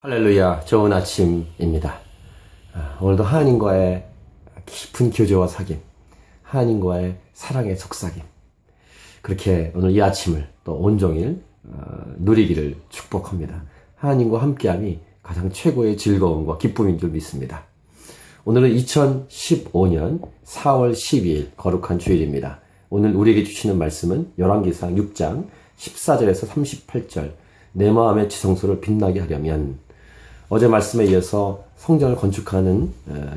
할렐루야, 좋은 아침입니다. 아, 오늘도 하나님과의 깊은 교제와 사귐, 하나님과의 사랑의 속삭임, 그렇게 오늘 이 아침을 또 온종일 어, 누리기를 축복합니다. 하나님과 함께함이 가장 최고의 즐거움과 기쁨인 줄 믿습니다. 오늘은 2015년 4월 12일 거룩한 주일입니다. 오늘 우리에게 주시는 말씀은 열왕기상 6장 14절에서 38절 내 마음의 지성소를 빛나게 하려면 어제 말씀에 이어서 성전을 건축하는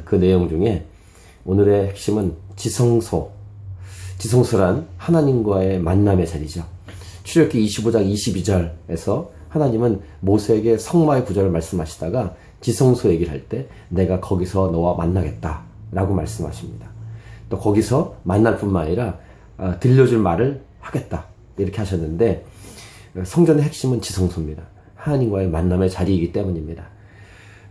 그 내용 중에 오늘의 핵심은 지성소. 지성소란 하나님과의 만남의 자리죠. 출애굽기 25장 22절에서 하나님은 모세에게 성마의 구절을 말씀하시다가 지성소 얘기를 할 때 내가 거기서 너와 만나겠다라고 말씀하십니다. 또 거기서 만날 뿐만 아니라 아, 들려줄 말을 하겠다 이렇게 하셨는데 성전의 핵심은 지성소입니다. 하나님과의 만남의 자리이기 때문입니다.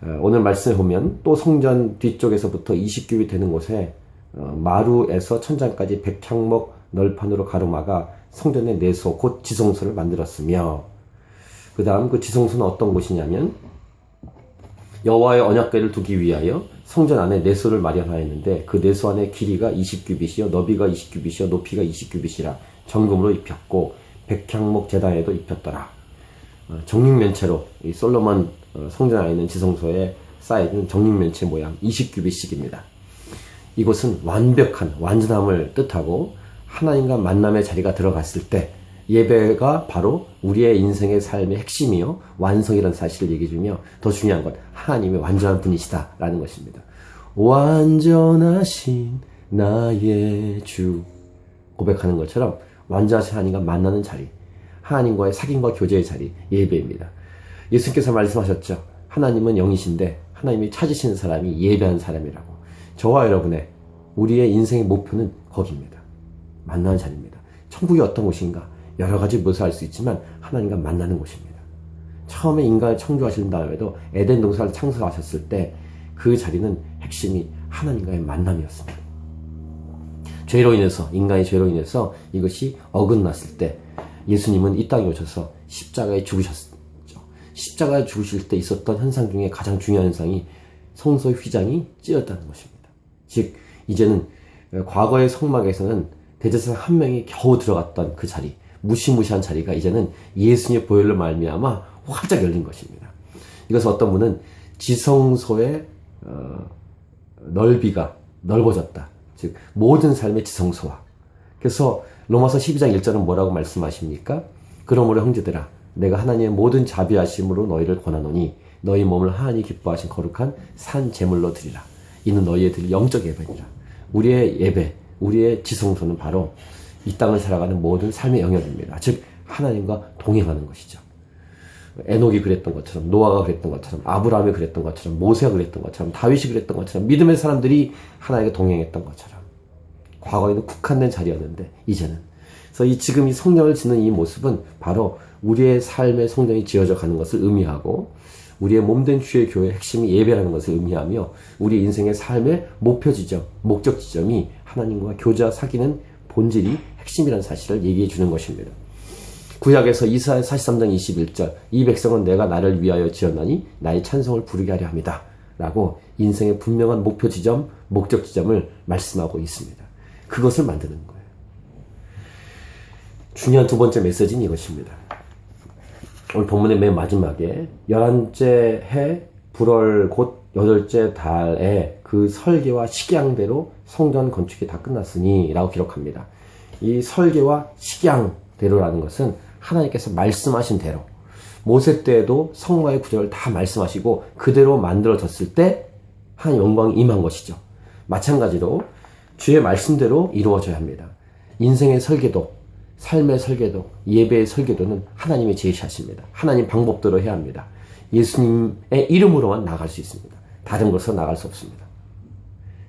어, 오늘 말씀에 보면 또 성전 뒤쪽에서부터 20규빗 되는 곳에 어, 마루에서 천장까지 백향목 널판으로 가로막아 성전의 내소 곧 지성소를 만들었으며 그 다음 그 지성소는 어떤 곳이냐면 여호와의 언약궤를 두기 위하여 성전 안에 내소를 마련하였는데 그 내소 안에 길이가 20규빗이요 너비가 20규빗이요 높이가 20규빗이라 정금으로 입혔고 백향목 재단에도 입혔더라. 어, 정육면체로 이 솔로몬 어, 성전 안에 있는 지성소에 쌓여있는 정육면체 모양 20규빗씩입니다. 이곳은 완벽한 완전함을 뜻하고 하나님과 만남의 자리가 들어갔을 때 예배가 바로 우리의 인생의 삶의 핵심이요 완성이라는 사실을 얘기해 주며 더 중요한 건 하나님의 완전한 분이시다라는 것입니다. 완전하신 나의 주 고백하는 것처럼 완전하신 하나님과 만나는 자리 하나님과의 사귐과 교제의 자리 예배입니다. 예수님께서 말씀하셨죠. 하나님은 영이신데 하나님이 찾으시는 사람이 예배한 사람이라고. 저와 여러분의 우리의 인생의 목표는 거기입니다. 만나는 자리입니다. 천국이 어떤 곳인가? 여러 가지 묘사할 수 있지만 하나님과 만나는 곳입니다. 처음에 인간을 창조하신 다음에도 에덴 동산을 창조하셨을 때 그 자리는 핵심이 하나님과의 만남이었습니다. 죄로 인해서 인간의 죄로 인해서 이것이 어긋났을 때 예수님은 이 땅에 오셔서 십자가에 죽으셨습니다. 십자가에 죽으실 때 있었던 현상 중에 가장 중요한 현상이 성소 휘장이 찢었다는 것입니다. 즉 이제는 과거의 성막에서는 대제사장 한 명이 겨우 들어갔던 그 자리, 무시무시한 자리가 이제는 예수님의 보혈로 말미암아 활짝 열린 것입니다. 이것은 어떤 분은 지성소의 어, 넓이가 넓어졌다. 즉 모든 삶의 지성소와 그래서 로마서 12장 1절은 뭐라고 말씀하십니까? 그러므로 형제들아 내가 하나님의 모든 자비하심으로 너희를 권하노니 너희 몸을 하나님 기뻐하신 거룩한 산 제물로 드리라. 이는 너희의 드 영적 예배니라. 우리의 예배, 우리의 지성소는 바로 이 땅을 살아가는 모든 삶의 영역입니다. 즉 하나님과 동행하는 것이죠. 에녹이 그랬던 것처럼 노아가 그랬던 것처럼 아브라함이 그랬던 것처럼 모세가 그랬던 것처럼 다윗이 그랬던 것처럼 믿음의 사람들이 하나님과 동행했던 것처럼 과거에는 국한된 자리였는데 이제는 그래서 이 지금 이 성령을 짓는 이 모습은 바로 우리의 삶의 성전이 지어져 가는 것을 의미하고 우리의 몸된 주의 교회의 핵심이 예배라는 것을 의미하며 우리 인생의 삶의 목표 지점, 목적 지점이 하나님과 교제와 사귀는 본질이 핵심이라는 사실을 얘기해 주는 것입니다. 구약에서 이사야 43장 21절 이 백성은 내가 나를 위하여 지었나니 나의 찬송을 부르게 하려 합니다. 라고 인생의 분명한 목표 지점, 목적 지점을 말씀하고 있습니다. 그것을 만드는 거예요. 중요한 두 번째 메시지는 이것입니다. 오늘 본문의 맨 마지막에 열한째 해 불월 곧 여덟째 달에 그 설계와 식양대로 성전 건축이 다 끝났으니 라고 기록합니다. 이 설계와 식양대로라는 것은 하나님께서 말씀하신 대로 모세 때에도 성과의 구절을 다 말씀하시고 그대로 만들어졌을 때 하나님 영광이 임한 것이죠. 마찬가지로 주의 말씀대로 이루어져야 합니다. 인생의 설계도 삶의 설계도, 예배의 설계도는 하나님이 제시하십니다. 하나님 방법대로 해야 합니다. 예수님의 이름으로만 나갈 수 있습니다. 다른 것으로 나갈 수 없습니다.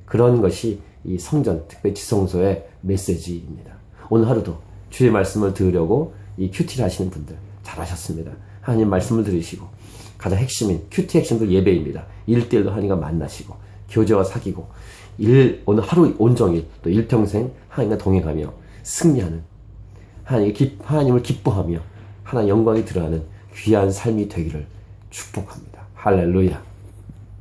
그런 것이 이 성전, 특별히 지성소의 메시지입니다. 오늘 하루도 주의 말씀을 들으려고 이 큐티를 하시는 분들 잘하셨습니다. 하나님 말씀을 들으시고 가장 핵심인 큐티 핵심도 예배입니다. 일대일로 하나님과 만나시고 교제와 사귀고 일 오늘 하루 온종일 또 일평생 하나님과 동행하며 승리하는 하나님 하나님을 기뻐하며 하나님 영광이 드러나는 귀한 삶이 되기를 축복합니다. 할렐루야.